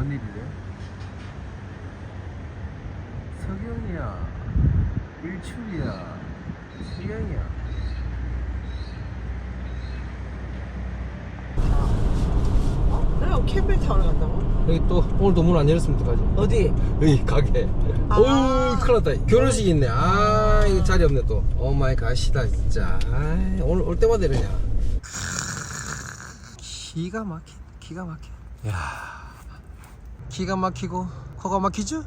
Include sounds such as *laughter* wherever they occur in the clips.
뭔 일이래? 석영이야. 일출이야. 수영이야. 그럼 캠벨 타러 간다고? 여기 또 오늘도 문 안 열었으면 어떡하지? 어디? 여기 가게. 아. 오우 큰일 났다. 결혼식 있네. 아 이거 자리 없네 또. 오마이 갓이다 진짜. 아이, 오늘 올 때마다 이러냐. 기가 막힌 기가 막힌. 야 기가 막히고 코가 막히죠?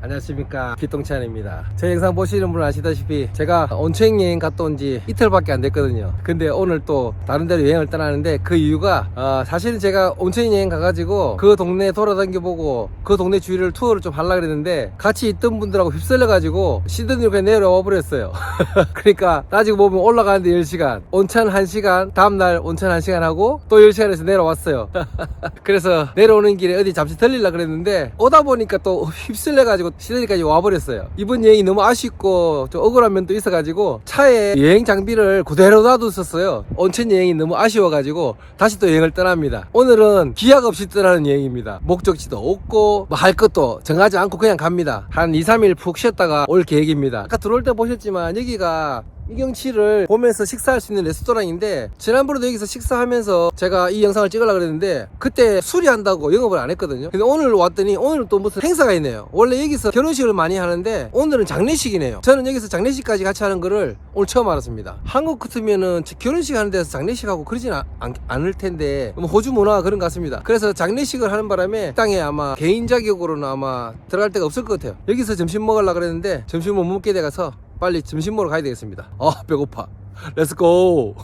안녕하십니까. 기똥찬입니다. 제 영상 보시는 분은 아시다시피 제가 온천 여행 갔다 온 지 이틀밖에 안 됐거든요. 근데 오늘 또 다른 데로 여행을 떠나는데 그 이유가 어, 사실은 제가 온천 여행 가가지고 그 동네 돌아다녀 보고 그 동네 주위를 투어를 좀 하려고 그랬는데 같이 있던 분들하고 휩쓸려 가지고 시드니로 그냥 내려와 버렸어요. *laughs* 그러니까 따지고 보면 올라가는데 10시간 온천 1시간 다음날 온천 1시간 하고 또 10시간에서 내려왔어요. *laughs* 그래서 내려오는 길에 어디 잠시 들리려 그랬는데 오다 보니까 또 휩쓸려 가지고 시드니까지 와버렸어요. 이번 여행이 너무 아쉽고 좀 억울한 면도 있어 가지고 차에 여행 장비를 그대로 놔뒀었어요. 온천 여행이 너무 아쉬워 가지고 다시 또 여행을 떠납니다. 오늘은 기약 없이 떠나는 여행입니다. 목적지도 없고 뭐 할 것도 정하지 않고 그냥 갑니다. 한 2, 3일 푹 쉬었다가 올 계획입니다. 아까 들어올 때 보셨지만 여기가 이 경치를 보면서 식사할 수 있는 레스토랑인데 지난번에도 여기서 식사하면서 제가 이 영상을 찍으려고 그랬는데 그때 수리한다고 영업을 안 했거든요. 근데 오늘 왔더니 오늘은 또 무슨 행사가 있네요. 원래 여기서 결혼식을 많이 하는데 오늘은 장례식이네요. 저는 여기서 장례식까지 같이 하는 거를 오늘 처음 알았습니다. 한국 같으면은 결혼식 하는 데서 장례식하고 그러진 않, 않- 않을 텐데 뭐 호주 문화가 그런 것 같습니다. 그래서 장례식을 하는 바람에 땅에 아마 개인 자격으로는 아마 들어갈 데가 없을 것 같아요. 여기서 점심 먹으려고 그랬는데 점심을 못 먹게 돼가서 빨리 점심 먹으러 가야 되겠습니다. 아 배고파. 렛츠고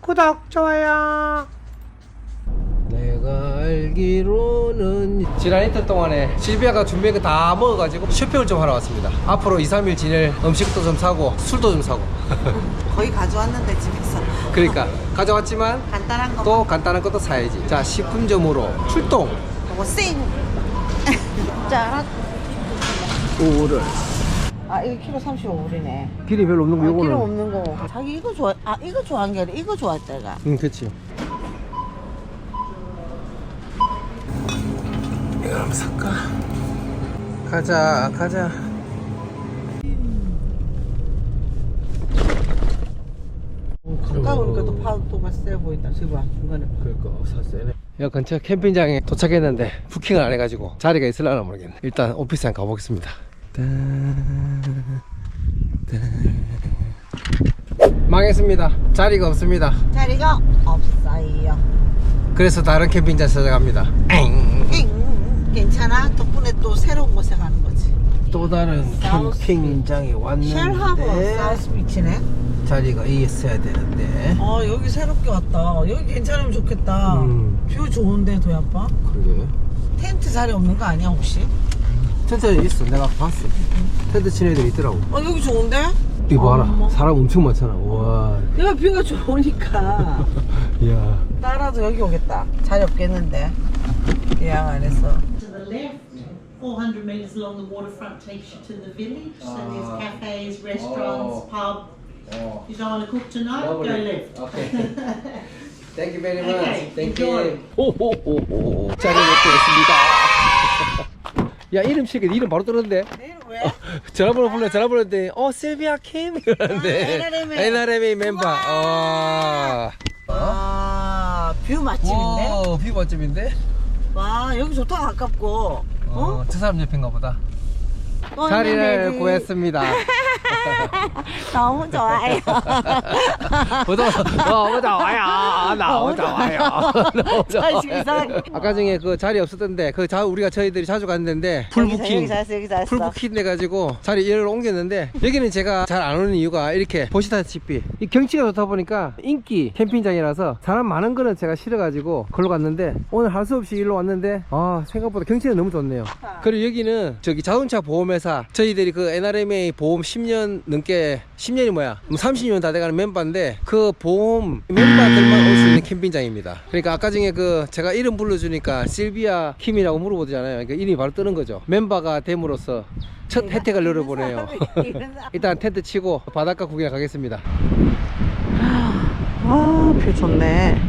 구독 좋아요. 내가 알기로는 지난 이틀 동안에 실비아가 준비한 거 다 먹어가지고 쇼핑을 좀 하러 왔습니다. 앞으로 2, 3일 지낼 음식도 좀 사고 술도 좀 사고. *laughs* 거의 가져왔는데 집에서 그러니까 가져왔지만 간단한 거. 또 간단한 것도 사야지. 자 식품점으로 출동. 쌩. *laughs* 짜란 오를 아 이거 키로 35불이네. 길이 별로 없는 거 아, 키로 요거는. 없는 거. 자기 이거 좋아 아 이거 좋아한 게 아니라 이거 좋아했다가. 응 그치. 이거 한번 살까? 가자 가자. 가까우니까 또 파도가 세 보인다. 지금 봐, 중간에 파. 그러니까 여 근처 캠핑장에 도착했는데 부킹을 안 해가지고 자리가 있을려나 모르겠네. 일단 오피스 한번 가보겠습니다. 망했습니다. 자리가 없습니다. 자리가 없어요. 그래서 다른 캠핑장 찾아갑니다. 엥. 엥. 괜찮아? 덕분에 또 새로운 곳에 가는 거지. 또 다른 사우스 캠핑장에 쉘하버 왔는데 사우스 비치네. 자리가 있어야 되는데. 아 여기 새롭게 왔다. 여기 괜찮으면 좋겠다. 음. 뷰 좋은데 도야빠? 그러게. 텐트 자리 없는 거 아니야 혹시? 텐트 있어 내가 봤어 텐트 친 애들 있더라고 어 여기 좋은데? 이거 봐라 어머. 사람 엄청 많잖아 와 내가 뷰가 좋으니까 이야 따라도 여기 오겠다 자리 없겠는데 예약 안 했어 to the left, 400 metres along the waterfront takes you to the village. So there's cafes, restaurants, pub. 어. You don't want to cook tonight? Go left. 오케이 Thank you very Okay, much Thank enjoy. you 오호호호 자리 먹겠습니다 야 이름 치니까 이름 바로 떨었는데 내일 왜? 전화번호 불러 전화번호 했더니 어 실비아 킴 이러는데 아, NRMA. NRMA 멤버 어. 아 뷰 맛집인데? 오, 비 맛집인데? 와 여기 좋다 가깝고 어? 어, 저 사람 옆인가 보다. 또 자리를 구했습니다. *laughs* *laughs* 너무 좋아요. *laughs* 너무 *laughs* 너무 좋아요. 너무 좋아요. 너무 자, 이상하게. 아까 중에 그 자리 없었던데 그 자, 우리가 저희들이 자주 갔는데 풀부킹. 여기 풀부킹 돼가지고 자리 얘를 옮겼는데 여기는 제가 잘 안 오는 이유가 이렇게 보시다시피 이 경치가 좋다 보니까 인기 캠핑장이라서 사람 많은 거는 제가 싫어가지고 걸로 갔는데 오늘 할 수 없이 일로 왔는데 아 생각보다 경치는 너무 좋네요. 그리고 여기는 저기 자동차 보험회사 저희들이 그 NRMA 보험 10년 넘게 10년이 뭐야? 30년 다 돼가는 멤버인데 그 보험 멤버들만 올 수 있는 캠핑장입니다. 그러니까 아까 중에 그 제가 이름 불러주니까 실비아 킴이라고 물어보잖아요. 그러니까 이름이 바로 뜨는 거죠. 멤버가 됨으로써 첫 혜택을 누려보네요. *laughs* 일단 텐트 치고 바닷가 구경 가겠습니다. 아뷰 좋네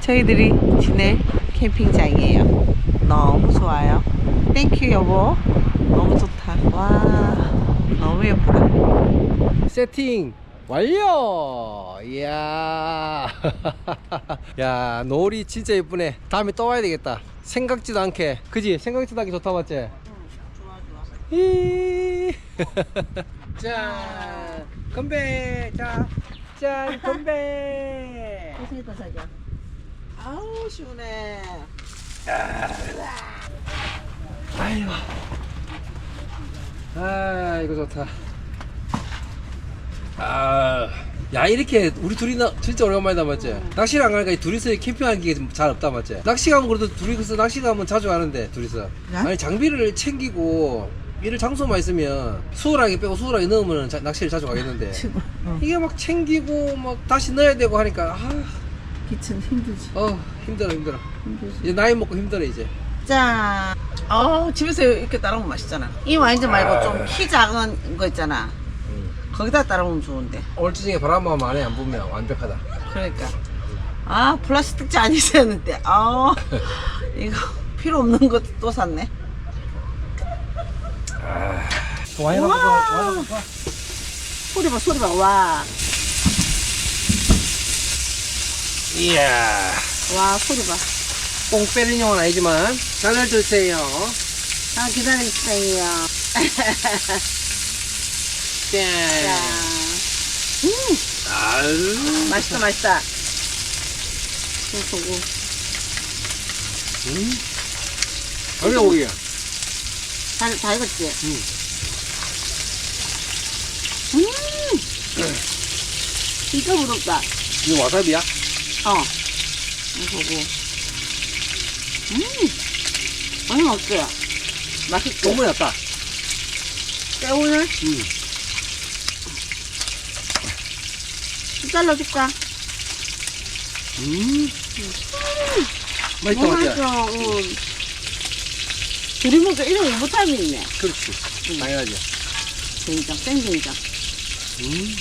저희들이 지낼 캠핑장이에요. 너무 좋아요. 땡큐 여보. 너무 좋다. 와 너무 예쁘다. 세팅 완료! 이야. *laughs* 야, 노을이 진짜 예쁘네. 다음에 또 와야 되겠다. 생각지도 않게. 그지? 생각지도 않게 좋다, 맞지? 좋아 좋아. 히. 자, 건배. 자, 짠, 건배. *laughs* 고생했다 자기야. 아우 시원해. 아유. 아, 이거 좋다. 아. 야, 이렇게 우리 둘이 나 진짜 오랜만이다, 맞지? 낚시를 안 가니까 이 둘이서 캠핑하는 게 잘 없다, 맞지? 낚시 가면 그래도 둘이서 낚시 가면 자주 하는데, 둘이서. 네? 아니, 장비를 챙기고, 이를 장소만 있으면 수월하게 빼고 수월하게 넣으면 자- 낚시를 자주 가겠는데. *laughs* 이게 막 챙기고, 막 다시 넣어야 되고 하니까, 아, 기침 힘들지. 어, 힘들어, 힘들어. 힘들지. 이제 나이 먹고 힘들어, 이제. 짠. 어 집에서 이렇게 따라오면 맛있잖아. 이 와인즈 말고 좀 키 작은 거 있잖아. 거기다 따라오면 좋은데. 올지중에 바람만 안에 안 불면 완벽하다. 그러니까. 아 플라스틱 잔 있었는데. 아 이거 필요 없는 것도 또 샀네. 와인 우와. 한번 와인 한번 봐. 소리 봐 소리 봐. 와. 이야. 와 소리 봐. 뽕 빼는 용은 아니지만 잔을 드세요. 아 기다리세요. *laughs* 짠. 자. 음 아유. 맛있다 맛있다. 좀 보고. 음. 얼마 고기야? 잘, 잘 익었지? 응. 음! 진짜 부럽다. 이거 와사비야? 어. 이거 보고. 음! 아니, 어때요? 맛있게. 너무 얇다. 새우를 음. 잘라줄까? 음. 맛있다, 너무? 맛있어. 응. 둘이 먹으니까 이런 있네. 그렇지. 당연하지. 된장, 생된장. 음.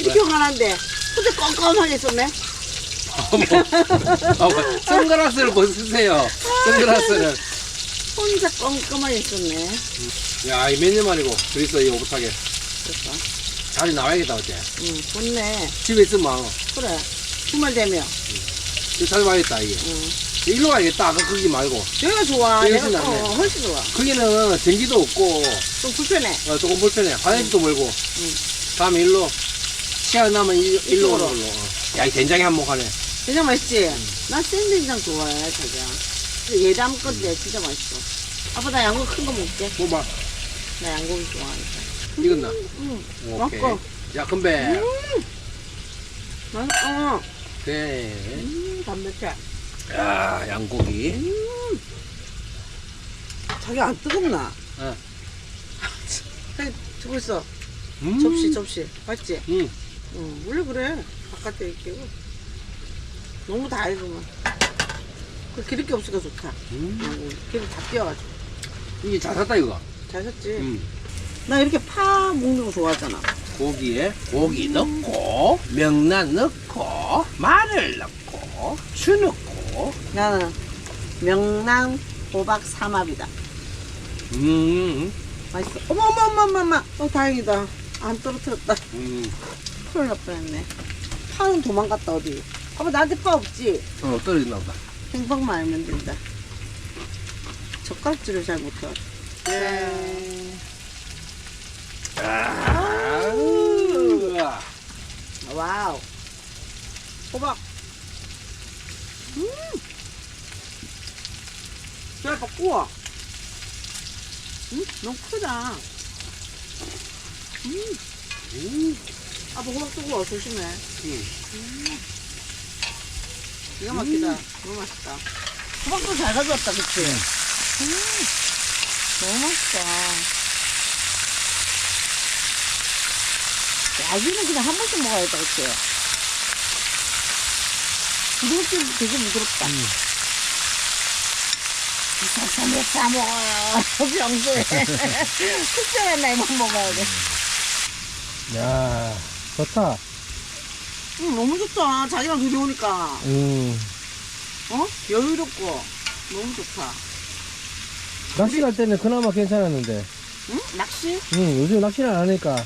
이렇게 화난데. 근데 껌껌하게 있었네. 어머. 어머. 선글라스를 벗으세요. 선글라스를. 혼자 껌껌하게 있었네. 야, 이 몇 년 만이고. 둘이서 이 오붓하게. 그래서. 자리 나와야겠다, 어째. 응, 좋네. 집에 있으면. 그래. 주말 되면. 자주 와야겠다, 이게. 응. 일로 가야겠다. 아까 거기 말고. 여기가 좋아. 여기가 내가 낫네. 어, 훨씬 좋아. 거기는 전기도 없고, 좀 불편해. 어, 조금 불편해. 화장실도 멀고. 응. 다음에 일로, 시간 나면 일, 일로 오는. 걸로. 어. 야, 이 된장이 한몫하네. 된장 맛있지? 나 생된장 좋아해, 자기야. 예담 건데 진짜 맛있어. 아빠 나 양고기 큰 거 먹게. 뭐 봐. 나 양고기 좋아하니까. 익었나? 응. 오케이. 먹고. 야, 건배. 맛있어. 오케이. 음, 담백해. 야, 양고기. 자기 안 뜨겁나? 어. *laughs* 자기 저거 있어. 음. 접시, 접시. 맞지? 음. 응, 원래 그래. 바깥에 있고. 너무 다 익으면. 그 기름기 없으니까 좋다. 음. 양고기. 기름 다 띄어가지고. 이게 잘 샀다, 이거. 잘 샀지? 음. 나 이렇게 파 먹는 거 좋아하잖아. 고기에 고기 넣고, 명란 넣고, 마늘 넣고, 추 넣고. 나는 명랑 호박 삼합이다. 음. 맛있어. 어머, 어머, 어머, 어머, 어머. 어, 다행이다. 안 떨어뜨렸다. 음. 큰일 날 뻔했네. 파는 도망갔다, 어디. 아빠, 나한테 파 없지? 어, 떨어졌나 보다. 생방만 알면 된다. 젓가락질을 잘 못해가지고. 네. 아, 와우. 호박. 음. 야, 봐, 구워. 음, 너무 크다. 음. 음. 아빠 호박 뜨거워, 조심해. 음. 기가 막히다. 너무 맛있다. 호박도 잘 가져왔다, 그치? 음. 너무 맛있다. 야기는 그냥 한 번씩 먹어야겠다, 그치? 부드럽게 되게 부드럽다. 음. 삼삼에 싸먹어요. 평소에. *laughs* 특별한 날만 먹어야 돼. 야, 좋다. 응, 너무 좋다. 자기랑 둘이 오니까. 음. 어? 여유롭고. 너무 좋다. 낚시 갈 때는 그나마 괜찮았는데. 응? 낚시? 응, 요즘 낚시를 안 하니까.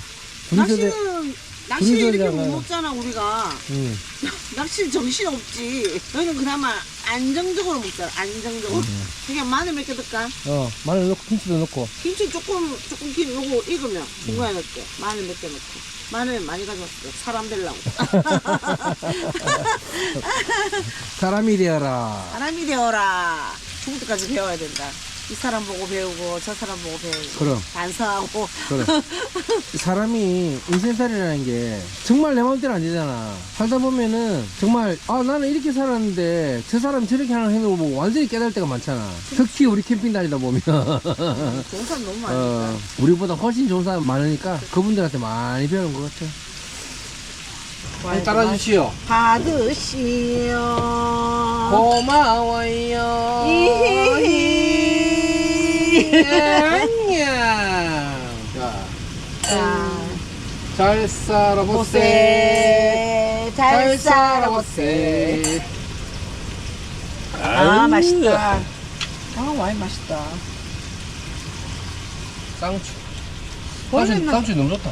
둘이서 돼- 낚시는, 낚시 둘이서 이렇게. 못 먹잖아, 우리가. 응. *laughs* 낚시 정신 없지. 너희는 그나마 안정적으로 먹잖아, 안정적으로. 그냥 마늘 몇 개 넣을까? 어, 마늘 넣고, 김치도 넣고. 김치 조금, 조금 기 요거 익으면 중간에 넣을게. 마늘 몇 개 넣고. 마늘 많이 가져왔어. 사람 되려고. *laughs* 사람이 되어라. 사람이 되어라. 죽을 때까지 배워야 된다. 이 사람 보고 배우고, 저 사람 보고 배우고. 그럼. 반성하고. 그래. 사람이 인생살이라는 게 정말 내 마음대로 안 되잖아. 살다 보면은 정말 아 나는 이렇게 살았는데 저 사람이 저렇게 하는 행동을 보고 완전히 깨달을 때가 많잖아. 특히 우리 캠핑 다니다 보면 좋은 사람 너무 많으니까. 어, 우리보다 훨씬 좋은 사람 많으니까 그분들한테 많이 배우는 것 같아. 따라주시오. 받으시오. 고마워요. 안녕. 자, 자, 잘 살아보세. 보세. 잘 살아보세. 아, 맛있다. 아, 와인 맛있다. 쌍추. 원래는- 쌍추 너무 좋다.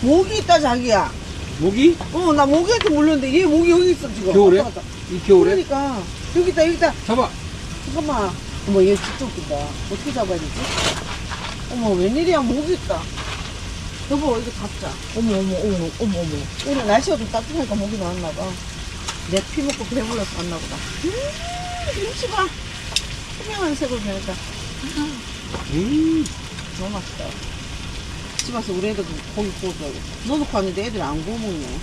모기 있다, 자기야. 모기? 어, 나 모기한테 물렸는데 얘 모기 여기 있어, 지금. 겨울에? 왔다 갔다. 이 겨울에? 그러니까. 여기 있다, 여기 있다. 잡아. 잠깐만. 어머, 얘 진짜 웃긴다. 어떻게 잡아야 되지? 어머, 웬일이야, 모기 있다. 여보, 이거 잡자. 어머, 어머, 어머, 어머, 어머. 오늘 날씨가 좀 따뜻하니까 모기 나왔나 봐. 내피 먹고 배불러서 왔나 보다. 음, 김치가 투명한 색으로 변했다. 음. 너무 맛있다. 집 와서 우리 애들도 고기 구워줘야겠다. 넣어놓고 왔는데 애들이 안 구워 먹네.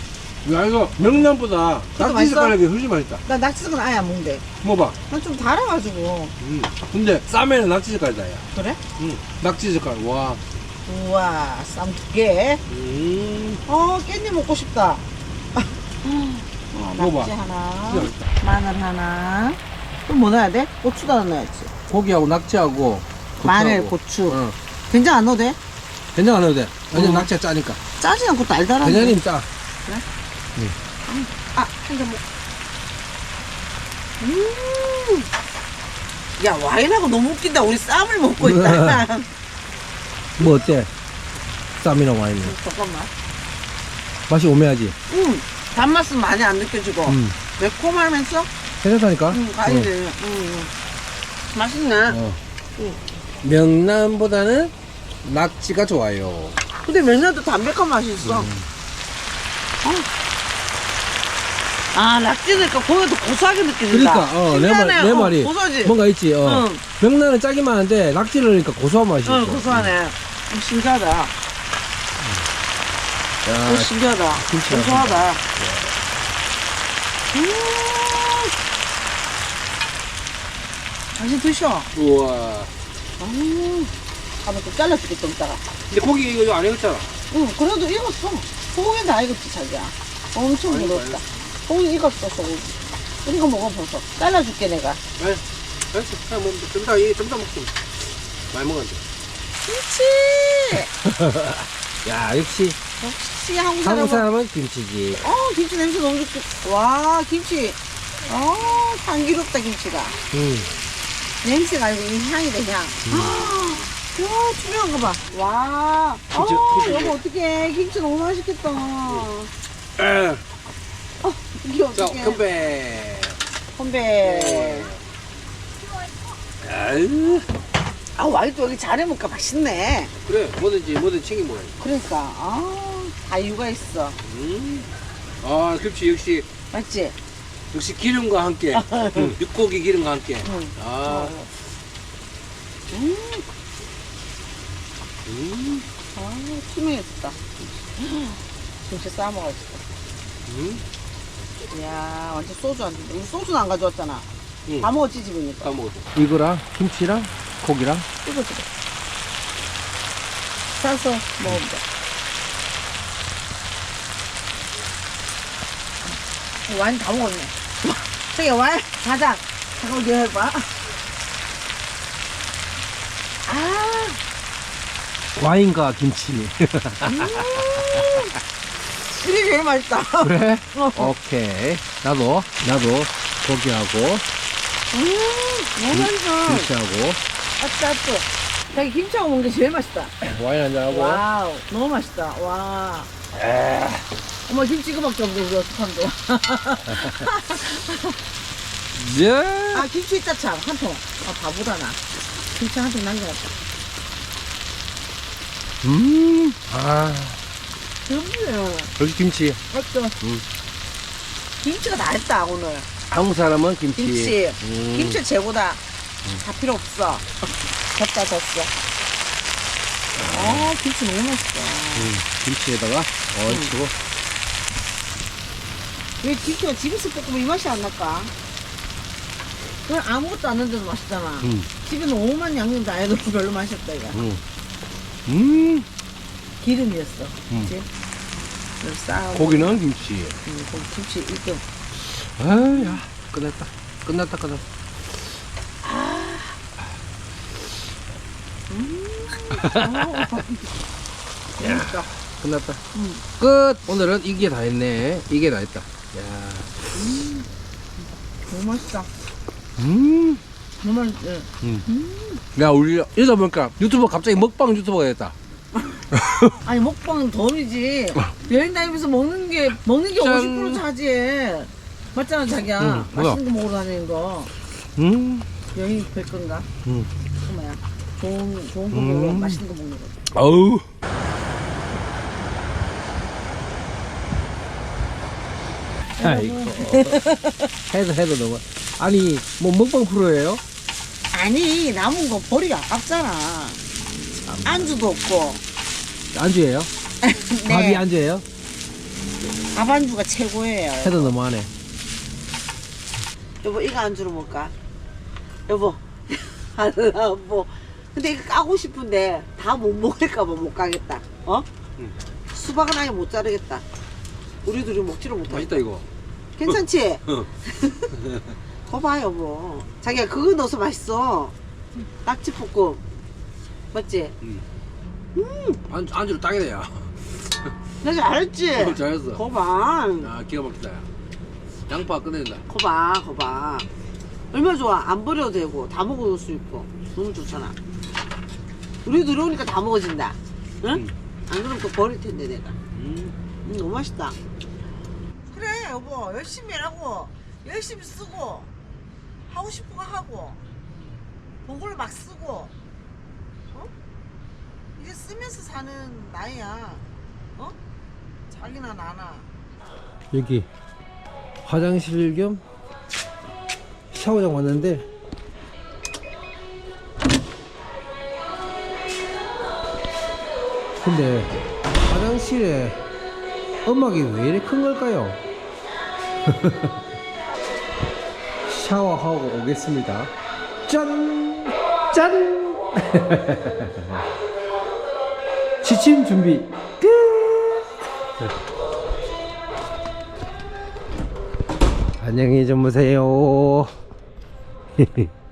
야, 이거 명란보다 그것도 낙지 맛있어? 젓갈이 훨씬 맛있다. 나 낙지젓은 아예 안 먹는데. 먹어봐. 난 좀 달아가지고. 음. 근데 쌈에는 낙지 젓갈이다, 야. 그래? 음. 낙지 젓갈, 와. 우와, 쌈 두 개. 음. 어, 깻잎 먹고 싶다. 어, 먹어봐. 낙지 하나, 진짜 맛있다. 마늘 하나. 또 뭐 넣어야 돼? 고추도 넣어야지. 고기하고 낙지하고. 마늘, 고추하고. 고추. 어. 된장 안 넣어도 돼? 된장 안 넣어도 돼. 왜냐면 어. 낙지가 짜니까. 짜지 않고 달달한데. 된장님 짜. 아, 한잔 먹. 음. 야, 와인하고 너무 웃긴다. 우리 쌈을 먹고 있다. *laughs* 뭐 어때? 쌈이랑 와인이. 잠깐만. 맛이 오매하지? 음, 단맛은 많이 안 느껴지고. 음. 매콤하면서, 괜찮다니까? 음, 가이네. 음, 음. 맛있네. 어. 응. 명란보다는 낙지가 좋아요. 근데 맨날도 담백한 맛이 있어. 음. 어. 아, 낙지니까 고기가 더 고소하게 느껴진다. 그러니까, 어, 내, 말, 신기하네. 내 어, 말이. 고소하지? 뭔가 있지, 어. 응. 명란은 짜기만 한데, 낙지를 넣으니까 고소한 맛이 응, 있어. 고소하네. 음, 신기하다. 야, 어, 신기하다. 김치가 고소하다. 음. 당신 드셔. 우와. 음. 한번 좀 잘라줄게, 좀 이따가. 근데 고기 이거 안 익었잖아. 응, 그래도 익었어. 소고기 다 익었지, 자기야. 엄청 아이고, 익었다. 소고 기 익었어, 소고기. 이거 먹어보소. 잘라줄게, 내가. 네. 알았어. 그냥 뭐, 좀 이따, 이게 좀 먹지. 많이 먹었는데. 김치! *laughs* 야, 역시, 역시 한국 한국 사람은. 사람은 김치지. 어, 김치 냄새 너무 좋지. 와, 김치. 어, 향기롭다, 김치가. 응. 냄새가 아니고 이 향이다, 향. 아, 와, 투명한 거 봐. 와. 김치, 어, 김치. 여보, 어떡해. 김치 너무 맛있겠다. 에. 이게 자, 어떡해. 건배. 건배. 아유. 아, 와이도 여기 잘해 먹으니까 맛있네. 그래, 뭐든지, 뭐든지 챙겨 먹어야지. 그러니까, 아, 다 이유가 있어. 음. 아, 김치 역시, 맞지? 역시 기름과 함께. *laughs* 응, 육고기 기름과 함께. 응. 아. 어. 음, 음. 아, 투명해졌다. 김치 싸 먹어야지. 음. 이야, 완전 소주 안 돼. 우리 소주는 안 가져왔잖아. 응. 다 먹었지, 집이니까. 다 먹었어. 이거랑, 김치랑, 고기랑. 이거 줘. 싸서. 어, 와인 다 먹었네. 저기 와인, 가자. 잠깐 어디 해봐. 아, 와인과 김치. 이게 제일 맛있다. *laughs* 그래? *laughs* 어. 오케이. 나도, 나도 고기하고, 음, 너무 맛있어. 김치하고, 아따, 아따. 자기 김치하고 먹는 게 제일 맛있다. 와인 한잔하고. 와우, 너무 맛있다. 와. 어머, 김치 이거밖에 없는데, 우리 어떡한데. *laughs* 예. 아, 김치 있다, 참. 한 통. 아, 바보다, 나. 김치 한 통 남겨놨다. 음. 아, 그럼요. 여기 김치. 맞죠? 음. 김치가 다 했다, 오늘. 한국 사람은 김치. 김치. 음. 김치 최고다. 다 필요 없어. 졌다, 졌어. 아, 김치 너무 맛있다. 음, 김치에다가 얹히고. 왜 김치가 집에서 볶으면 이 맛이 안 날까? 그건 아무것도 안 넣는데도 맛있잖아. 음. 집에는 오만 양념 다 해도 *laughs* 별로 맛이 없다, 이거. 음. 음. 기름이었어. 음. 그치? 그걸 싸우고. 고기는 김치. 음, 고기 김치 1등. 아야, 끝났다. 끝났다, 끝났다. 재밌다. 끝났다. 음. 끝. 오늘은 이게 다 했네. 이게 다 했다. 야. 너무 맛있다. 음. 너무 맛있지? 야, 우리 이러다 보니까 유튜버 갑자기 먹방 유튜버가 됐다. *laughs* 아니, 먹방은 덜이지. 여행 다니면서 먹는 게, 먹는 게 짠. 50% 차지해. 맞잖아, 자기야. 응? 맛있는 거 먹으러 다니는 거. 음. 여행이 될 건가? 음. 정말야. 좋은, 좋은 거 먹으러 음. 맛있는 거 먹는 거. 어우. 아이고. 해도 해도 너무. 아니, 뭐 먹방 프로예요? 아니, 남은 거 버리기 아깝잖아. 안주도 없고. 안주예요? *laughs* 밥이 네. 안주예요? 밥 안주가 최고예요. 해도 너무하네. 여보, 이거 안주로 먹을까? 여보, *laughs* 하나, 뭐. 근데 이거 까고 싶은데 다 못 먹을까봐 못 가겠다. 어? 응. 수박은 아예 못 자르겠다. 우리 둘이 먹지를 못하겠다. 이거. 괜찮지? 응. *laughs* 거봐, 여보. 자기야, 그거 넣어서 맛있어. 낙지 볶음. 맞지? 안, 안주로 딱이네요. 나 잘했지? 어, 잘했어. 거봐. 아, 기가 막히다. 야. 양파 끝낸다. 거봐, 거봐. 얼마나 좋아. 안 버려도 되고, 다 먹을 수 있고. 너무 좋잖아. 우리 들어오니까 다 먹어진다. 응? 응. 안 그러면 또 버릴 텐데, 내가. 음. 음, 너무 맛있다. 그래, 여보. 열심히 하라고. 열심히 쓰고, 하고 싶은 거 하고, 돈을 막 쓰고, 어? 이제 쓰면서 사는 나이야. 어? 자기나 나나. 여기 화장실 겸 샤워장 왔는데 근데 화장실에 음악이 왜 이렇게 큰 걸까요? *laughs* 샤워하고 오겠습니다. 짠! 짠! *laughs* 지침 준비 끝! 안녕히 주무세요. *laughs*